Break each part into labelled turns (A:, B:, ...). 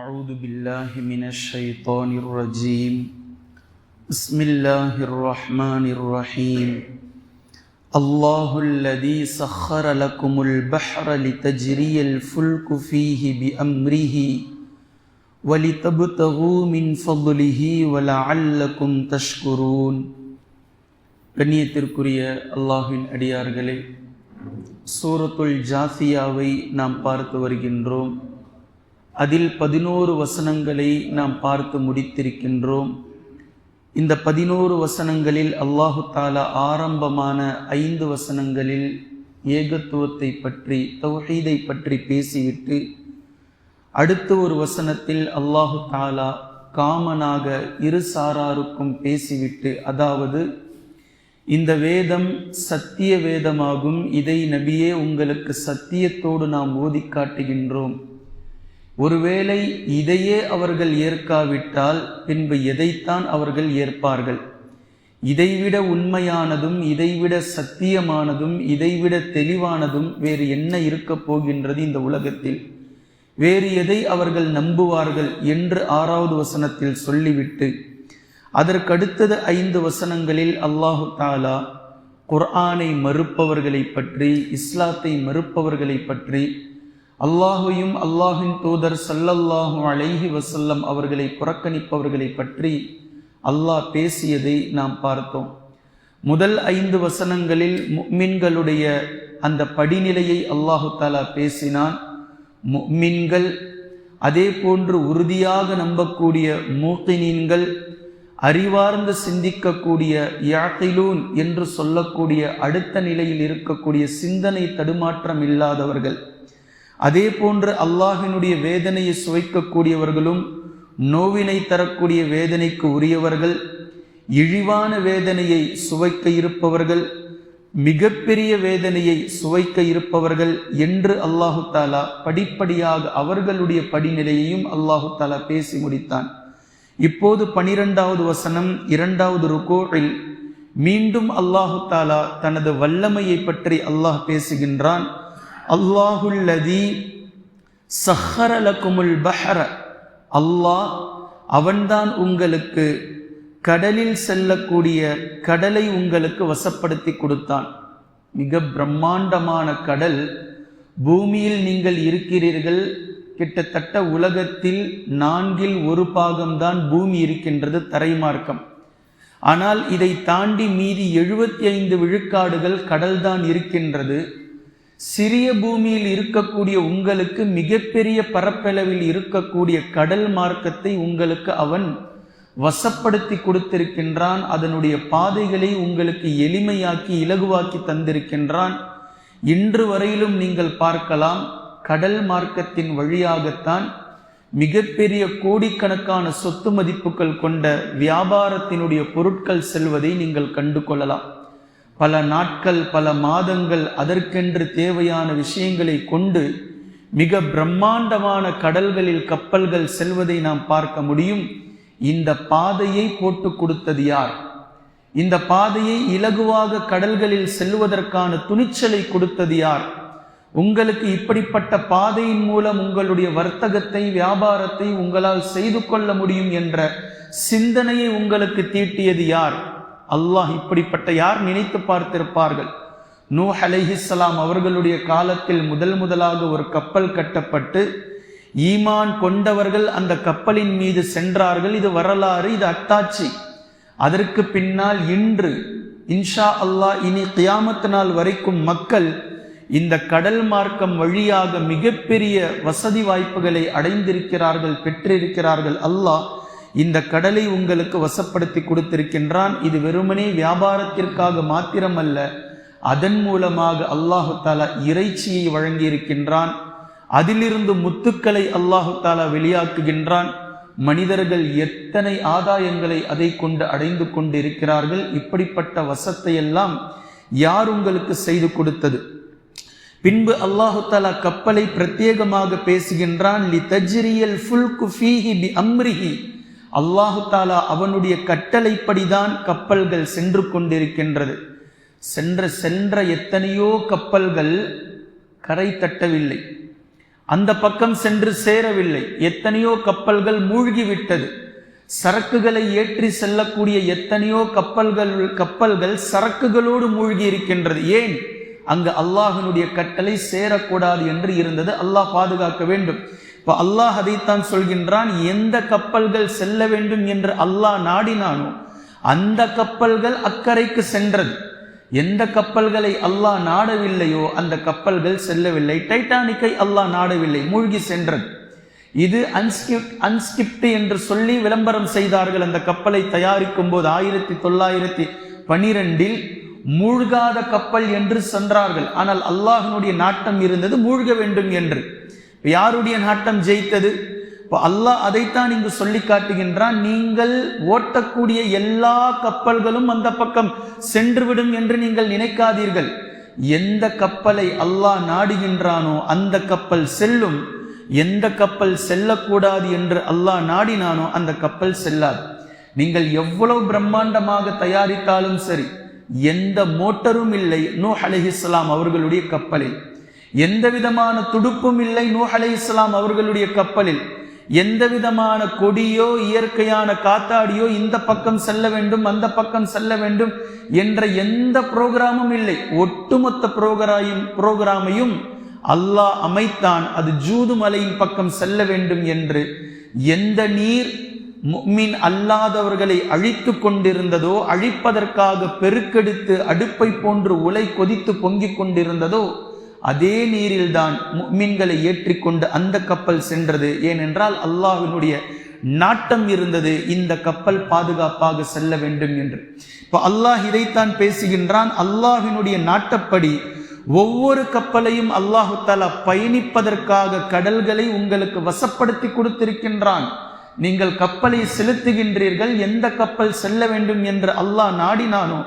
A: أعوذ بالله من الشيطان الرجيم بسم الله الرحمن الرحيم الله الذي سخر لكم البحر لتجري الفلك فيه بأمره ولتبتغوا من فضله ولعلكم تشكرون கண்ணியத்திற்குரிய سورة الجاثية சூரத்துல் نام நாம் பார்த்து روم அதில் பதினோரு வசனங்களை நாம் பார்த்து முடித்திருக்கின்றோம் இந்த பதினோரு வசனங்களில் அல்லாஹு தாலா ஆரம்பமான ஐந்து வசனங்களில் ஏகத்துவத்தை பற்றி தௌஹீதை பற்றி பேசிவிட்டு அடுத்த ஒரு வசனத்தில் அல்லாஹு தாலா காமனாக இரு சாராருக்கும் பேசிவிட்டு அதாவது இந்த வேதம் சத்திய வேதமாகும் இதை நபியே உங்களுக்கு சத்தியத்தோடு நாம் ஓதி காட்டுகின்றோம் ஒருவேளை இதையே அவர்கள் ஏற்காவிட்டால் பின்பு எதைத்தான் அவர்கள் ஏற்பார்கள் இதைவிட உண்மையானதும் இதைவிட சத்தியமானதும் இதைவிட தெளிவானதும் வேறு என்ன இருக்கப் போகின்றது இந்த உலகத்தில் வேறு எதை அவர்கள் நம்புவார்கள் என்று ஆறாவது வசனத்தில் சொல்லிவிட்டு அதற்கடுத்தது ஐந்து வசனங்களில் அல்லாஹு தாலா குர்ஆனை மறுப்பவர்களை பற்றி இஸ்லாத்தை மறுப்பவர்களை பற்றி அல்லாஹையும் அல்லாஹின் தூதர் சல்லல்லாஹு அலைஹி வசல்லம் அவர்களை புறக்கணிப்பவர்களை பற்றி அல்லாஹ் பேசியதை நாம் பார்த்தோம் முதல் ஐந்து வசனங்களில் மின்களுடைய அந்த படிநிலையை அல்லாஹு தாலா பேசினான் மின்கள் அதே போன்று உறுதியாக நம்பக்கூடிய மூத்தினீன்கள் அறிவார்ந்து சிந்திக்கக்கூடிய யாத்திலூன் என்று சொல்லக்கூடிய அடுத்த நிலையில் இருக்கக்கூடிய சிந்தனை தடுமாற்றம் இல்லாதவர்கள் அதே போன்று அல்லாஹினுடைய வேதனையை சுவைக்கக்கூடியவர்களும் நோவினை தரக்கூடிய வேதனைக்கு உரியவர்கள் இழிவான வேதனையை சுவைக்க இருப்பவர்கள் மிகப்பெரிய வேதனையை சுவைக்க இருப்பவர்கள் என்று அல்லாஹு தாலா படிப்படியாக அவர்களுடைய படிநிலையையும் அல்லாஹு தாலா பேசி முடித்தான் இப்போது பனிரெண்டாவது வசனம் இரண்டாவது ருகோரில் மீண்டும் அல்லாஹு தாலா தனது வல்லமையை பற்றி அல்லாஹ் பேசுகின்றான் அல்லாஹுல்லதி சஹரலகுமுல் பஹர அல்லாஹ் அவன்தான் உங்களுக்கு கடலில் செல்லக்கூடிய கடலை உங்களுக்கு வசப்படுத்தி கொடுத்தான் மிக பிரம்மாண்டமான கடல் பூமியில் நீங்கள் இருக்கிறீர்கள் கிட்டத்தட்ட உலகத்தில் நான்கில் ஒரு பாகம்தான் பூமி இருக்கின்றது தரைமார்க்கம் ஆனால் இதை தாண்டி மீதி எழுபத்தி ஐந்து விழுக்காடுகள் கடல்தான் இருக்கின்றது சிறிய பூமியில் இருக்கக்கூடிய உங்களுக்கு மிகப்பெரிய பரப்பளவில் இருக்கக்கூடிய கடல் மார்க்கத்தை உங்களுக்கு அவன் வசப்படுத்தி கொடுத்திருக்கின்றான் அதனுடைய பாதைகளை உங்களுக்கு எளிமையாக்கி இலகுவாக்கி தந்திருக்கின்றான் இன்று வரையிலும் நீங்கள் பார்க்கலாம் கடல் மார்க்கத்தின் வழியாகத்தான் மிகப்பெரிய கோடிக்கணக்கான சொத்து மதிப்புகள் கொண்ட வியாபாரத்தினுடைய பொருட்கள் செல்வதை நீங்கள் கண்டு கொள்ளலாம் பல நாட்கள் பல மாதங்கள் அதற்கென்று தேவையான விஷயங்களை கொண்டு மிக பிரம்மாண்டமான கடல்களில் கப்பல்கள் செல்வதை நாம் பார்க்க முடியும் இந்த பாதையை போட்டு கொடுத்தது யார் இந்த பாதையை இலகுவாக கடல்களில் செல்வதற்கான துணிச்சலை கொடுத்தது யார் உங்களுக்கு இப்படிப்பட்ட பாதையின் மூலம் உங்களுடைய வர்த்தகத்தை வியாபாரத்தை உங்களால் செய்து கொள்ள முடியும் என்ற சிந்தனையை உங்களுக்கு தீட்டியது யார் அல்லாஹ் இப்படிப்பட்ட யார் நினைத்து பார்த்திருப்பார்கள் நூ அலைஹிஸ்லாம் அவர்களுடைய காலத்தில் முதல் முதலாக ஒரு கப்பல் கட்டப்பட்டு ஈமான் கொண்டவர்கள் அந்த கப்பலின் மீது சென்றார்கள் இது வரலாறு இது அத்தாட்சி அதற்கு பின்னால் இன்று இன்ஷா அல்லாஹ் இனி கியாமத்து நாள் வரைக்கும் மக்கள் இந்த கடல் மார்க்கம் வழியாக மிகப்பெரிய வசதி வாய்ப்புகளை அடைந்திருக்கிறார்கள் பெற்றிருக்கிறார்கள் அல்லாஹ் இந்த கடலை உங்களுக்கு வசப்படுத்தி கொடுத்திருக்கின்றான் இது வெறுமனே வியாபாரத்திற்காக மாத்திரமல்ல அதன் மூலமாக அல்லாஹு தாலா இறைச்சியை வழங்கியிருக்கின்றான் அதிலிருந்து முத்துக்களை அல்லாஹு தாலா வெளியாக்குகின்றான் மனிதர்கள் எத்தனை ஆதாயங்களை அதை கொண்டு அடைந்து கொண்டு இருக்கிறார்கள் இப்படிப்பட்ட வசத்தை எல்லாம் யார் உங்களுக்கு செய்து கொடுத்தது பின்பு அல்லாஹு தாலா கப்பலை பிரத்யேகமாக பேசுகின்றான் அல்லாஹு தாலா அவனுடைய கட்டளைப்படிதான் கப்பல்கள் சென்று கொண்டிருக்கின்றது சென்ற சென்ற எத்தனையோ கப்பல்கள் கரை தட்டவில்லை அந்த பக்கம் சென்று சேரவில்லை எத்தனையோ கப்பல்கள் மூழ்கிவிட்டது சரக்குகளை ஏற்றி செல்லக்கூடிய எத்தனையோ கப்பல்கள் கப்பல்கள் சரக்குகளோடு மூழ்கி இருக்கின்றது ஏன் அங்கு அல்லாஹனுடைய கட்டளை சேரக்கூடாது என்று இருந்தது அல்லாஹ் பாதுகாக்க வேண்டும் இப்போ அல்லாஹ் அதைத்தான் சொல்கின்றான் எந்த கப்பல்கள் செல்ல வேண்டும் என்று அல்லாஹ் நாடினானோ அந்த கப்பல்கள் அக்கறைக்கு சென்றது எந்த கப்பல்களை அல்லாஹ் நாடவில்லையோ அந்த கப்பல்கள் செல்லவில்லை டைட்டானிக்கை அல்லாஹ் நாடவில்லை மூழ்கி சென்றது இது அன்ஸ்கிப்ட் அன்ஸ்கிப்ட் என்று சொல்லி விளம்பரம் செய்தார்கள் அந்த கப்பலை தயாரிக்கும் போது ஆயிரத்தி தொள்ளாயிரத்தி பனிரெண்டில் மூழ்காத கப்பல் என்று சென்றார்கள் ஆனால் அல்லாஹினுடைய நாட்டம் இருந்தது மூழ்க வேண்டும் என்று யாருடைய நாட்டம் ஜெயித்தது இப்போ அல்லாஹ் அதைத்தான் இங்கு சொல்லி காட்டுகின்றான் நீங்கள் ஓட்டக்கூடிய எல்லா கப்பல்களும் அந்த பக்கம் சென்றுவிடும் என்று நீங்கள் நினைக்காதீர்கள் எந்த கப்பலை அல்லாஹ் நாடுகின்றானோ அந்த கப்பல் செல்லும் எந்த கப்பல் செல்லக்கூடாது என்று அல்லாஹ் நாடினானோ அந்த கப்பல் செல்லாது நீங்கள் எவ்வளவு பிரம்மாண்டமாக தயாரித்தாலும் சரி எந்த மோட்டரும் இல்லை நூ அலிஹிஸ்லாம் அவர்களுடைய கப்பலில் எந்த விதமான துடுப்பும் இல்லை நூஹலை இஸ்லாம் அவர்களுடைய கப்பலில் எந்த விதமான கொடியோ இயற்கையான காத்தாடியோ இந்த பக்கம் செல்ல வேண்டும் அந்த பக்கம் செல்ல வேண்டும் என்ற எந்த புரோகிராமும் இல்லை ஒட்டுமொத்த புரோகிராயும் புரோகிராமையும் அல்லாஹ் அமைத்தான் அது ஜூது மலையின் பக்கம் செல்ல வேண்டும் என்று எந்த நீர் மின் அல்லாதவர்களை அழித்து கொண்டிருந்ததோ அழிப்பதற்காக பெருக்கெடுத்து அடுப்பை போன்று உலை கொதித்து பொங்கிக் கொண்டிருந்ததோ அதே நீரில்தான் மீன்களை ஏற்றிக்கொண்டு அந்த கப்பல் சென்றது ஏனென்றால் அல்லாஹினுடைய நாட்டம் இருந்தது இந்த கப்பல் பாதுகாப்பாக செல்ல வேண்டும் என்று இப்போ அல்லாஹ் இதைத்தான் பேசுகின்றான் அல்லாஹினுடைய நாட்டப்படி ஒவ்வொரு கப்பலையும் அல்லாஹு பயணிப்பதற்காக கடல்களை உங்களுக்கு வசப்படுத்தி கொடுத்திருக்கின்றான் நீங்கள் கப்பலை செலுத்துகின்றீர்கள் எந்த கப்பல் செல்ல வேண்டும் என்று அல்லாஹ் நாடினானோ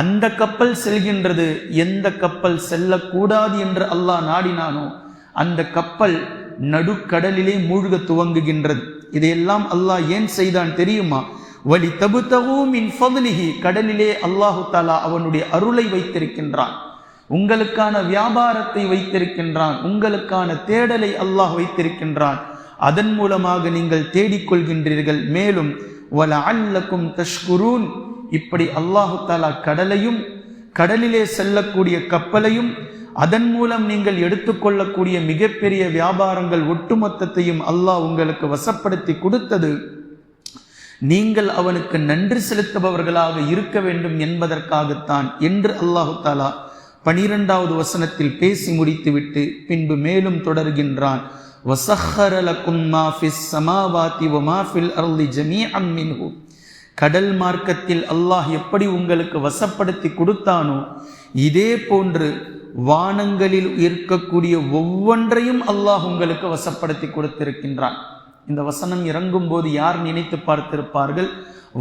A: அந்த கப்பல் செல்கின்றது எந்த கப்பல் செல்லக்கூடாது என்று அல்லாஹ் நாடினானோ அந்த கப்பல் நடுக்கடலிலே மூழ்க துவங்குகின்றது இதையெல்லாம் அல்லாஹ் ஏன் செய்தான் தெரியுமா வலி தபுத்தகூமின் ஃபதுலிஹி கடலிலே அல்லாஹு தாலா அவனுடைய அருளை வைத்திருக்கின்றான் உங்களுக்கான வியாபாரத்தை வைத்திருக்கின்றான் உங்களுக்கான தேடலை அல்லாஹ் வைத்திருக்கின்றான் அதன் மூலமாக நீங்கள் தேடிக்கொள்கின்றீர்கள் மேலும் வல அல்லக்கும் தஷ்குரூன் இப்படி அல்லாஹு தாலா கடலையும் கடலிலே செல்லக்கூடிய கப்பலையும் அதன் மூலம் நீங்கள் எடுத்துக்கொள்ளக்கூடிய மிகப்பெரிய வியாபாரங்கள் ஒட்டுமொத்தத்தையும் அல்லாஹ் உங்களுக்கு வசப்படுத்தி கொடுத்தது நீங்கள் அவனுக்கு நன்றி செலுத்துபவர்களாக இருக்க வேண்டும் என்பதற்காகத்தான் என்று அல்லாஹு தாலா பனிரெண்டாவது வசனத்தில் பேசி முடித்துவிட்டு பின்பு மேலும் தொடர்கின்றான் வசஹரலக்கும் மாஃபிஸ் சமாவாதி ஒ மாஃபில் அருளி ஜமீ அம்மின்ஹூ கடல் மார்க்கத்தில் அல்லாஹ் எப்படி உங்களுக்கு வசப்படுத்தி கொடுத்தானோ இதே போன்று வானங்களில் இருக்கக்கூடிய ஒவ்வொன்றையும் அல்லாஹ் உங்களுக்கு வசப்படுத்தி கொடுத்திருக்கின்றான் இந்த வசனம் இறங்கும் போது யார் நினைத்து பார்த்திருப்பார்கள்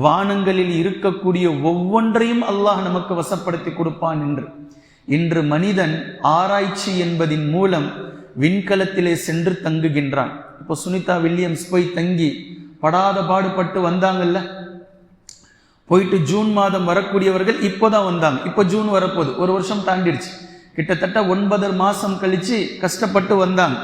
A: வானங்களில் இருக்கக்கூடிய ஒவ்வொன்றையும் அல்லாஹ் நமக்கு வசப்படுத்தி கொடுப்பான் என்று இன்று மனிதன் ஆராய்ச்சி என்பதின் மூலம் விண்கலத்திலே சென்று தங்குகின்றான் இப்போ சுனிதா வில்லியம்ஸ் போய் தங்கி படாத பாடுபட்டு வந்தாங்கல்ல போயிட்டு ஜூன் மாதம் வரக்கூடியவர்கள் இப்போ தான் வந்தாங்க இப்போ ஜூன் வரப்போகுது ஒரு வருஷம் தாண்டிடுச்சு கிட்டத்தட்ட ஒன்பதரை மாதம் கழித்து கஷ்டப்பட்டு வந்தாங்க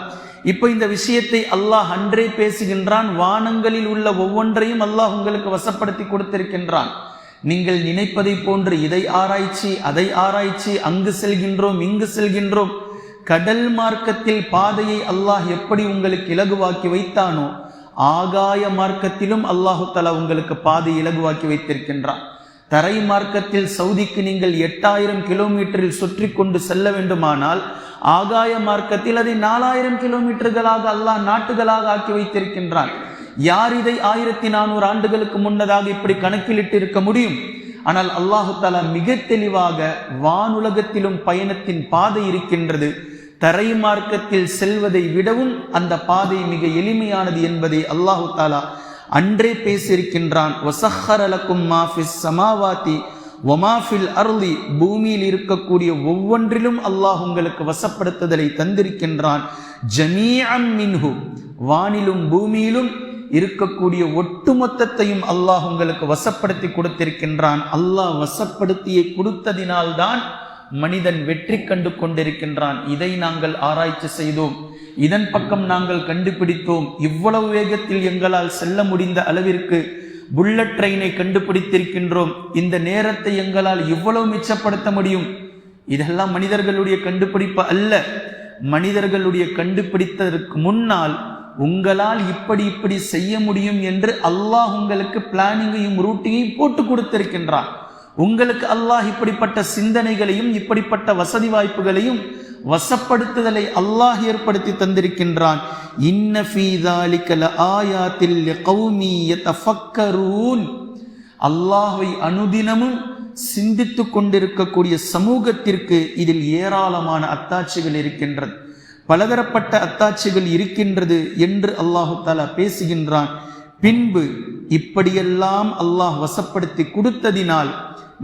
A: இப்போ இந்த விஷயத்தை அல்லாஹ் அன்றே பேசுகின்றான் வானங்களில் உள்ள ஒவ்வொன்றையும் அல்லாஹ் உங்களுக்கு வசப்படுத்தி கொடுத்திருக்கின்றான் நீங்கள் நினைப்பதை போன்று இதை ஆராய்ச்சி அதை ஆராய்ச்சி அங்கு செல்கின்றோம் இங்கு செல்கின்றோம் கடல் மார்க்கத்தில் பாதையை அல்லாஹ் எப்படி உங்களுக்கு இலகுவாக்கி வைத்தானோ ஆகாய மார்க்கத்திலும் அல்லாஹு தலா உங்களுக்கு பாதை இலகுவாக்கி வைத்திருக்கின்றான் தரை மார்க்கத்தில் சவுதிக்கு நீங்கள் எட்டாயிரம் கிலோமீட்டரில் சுற்றி கொண்டு செல்ல வேண்டுமானால் ஆகாய மார்க்கத்தில் அதை நாலாயிரம் கிலோமீட்டர்களாக அல்லாஹ் நாட்டுகளாக ஆக்கி வைத்திருக்கின்றான் யார் இதை ஆயிரத்தி நானூறு ஆண்டுகளுக்கு முன்னதாக இப்படி கணக்கிலிட்டு இருக்க முடியும் ஆனால் அல்லாஹு தலா மிக தெளிவாக வானுலகத்திலும் பயணத்தின் பாதை இருக்கின்றது தரை மார்க்கத்தில் செல்வதை விடவும் அந்த பாதை மிக எளிமையானது என்பதை அல்லாஹு தாலா அன்றே பேசியிருக்கின்றான் வசஹரலக்கும் மாஃபிஸ் சமாவாத்தி ஒமாஃபில் அருளி பூமியில் இருக்கக்கூடிய ஒவ்வொன்றிலும் அல்லாஹ் உங்களுக்கு வசப்படுத்துதலை தந்திருக்கின்றான் ஜமீஅம் மின்ஹு வானிலும் பூமியிலும் இருக்கக்கூடிய ஒட்டுமொத்தத்தையும் அல்லாஹ் உங்களுக்கு வசப்படுத்தி கொடுத்திருக்கின்றான் அல்லாஹ் வசப்படுத்தியை கொடுத்ததினால்தான் மனிதன் வெற்றி கண்டு கொண்டிருக்கின்றான் இதை நாங்கள் ஆராய்ச்சி செய்தோம் இதன் பக்கம் நாங்கள் கண்டுபிடித்தோம் இவ்வளவு வேகத்தில் எங்களால் செல்ல முடிந்த அளவிற்கு புல்லட் ட்ரெயினை கண்டுபிடித்திருக்கின்றோம் இந்த நேரத்தை எங்களால் இவ்வளவு மிச்சப்படுத்த முடியும் இதெல்லாம் மனிதர்களுடைய கண்டுபிடிப்பு அல்ல மனிதர்களுடைய கண்டுபிடித்ததற்கு முன்னால் உங்களால் இப்படி இப்படி செய்ய முடியும் என்று அல்லாஹ் உங்களுக்கு பிளானிங்கையும் ரூட்டிங்கையும் போட்டு கொடுத்திருக்கின்றான் உங்களுக்கு அல்லாஹ் இப்படிப்பட்ட சிந்தனைகளையும் இப்படிப்பட்ட வசதி வாய்ப்புகளையும் வசப்படுத்துதலை அல்லாஹ் ஏற்படுத்தி தந்திருக்கின்றான் அல்லாஹை அனுதினமும் சிந்தித்து கொண்டிருக்கக்கூடிய சமூகத்திற்கு இதில் ஏராளமான அத்தாட்சிகள் இருக்கின்றது பலதரப்பட்ட அத்தாட்சிகள் இருக்கின்றது என்று அல்லாஹு தாலா பேசுகின்றான் பின்பு இப்படியெல்லாம் அல்லாஹ் வசப்படுத்தி கொடுத்ததினால்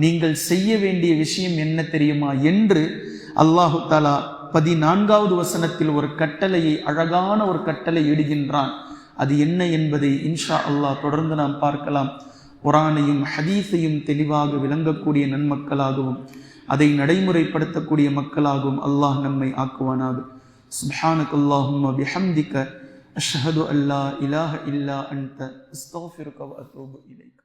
A: நீங்கள் செய்ய வேண்டிய விஷயம் என்ன தெரியுமா என்று அல்லாஹு தாலா பதினான்காவது வசனத்தில் ஒரு கட்டளையை அழகான ஒரு கட்டளை இடுகின்றான் அது என்ன என்பதை இன்ஷா அல்லாஹ் தொடர்ந்து நாம் பார்க்கலாம் குரானையும் ஹதீஸையும் தெளிவாக விளங்கக்கூடிய நன்மக்களாகவும் அதை நடைமுறைப்படுத்தக்கூடிய மக்களாகவும் அல்லாஹ் நம்மை ஆக்குவானாக சுப்ஹானக் அல்லாஹும் அஷ்ஹது அல்லா இலாஹ இல்லா அன்த அஸ்தாஃபிருக்க வ அத்தூபு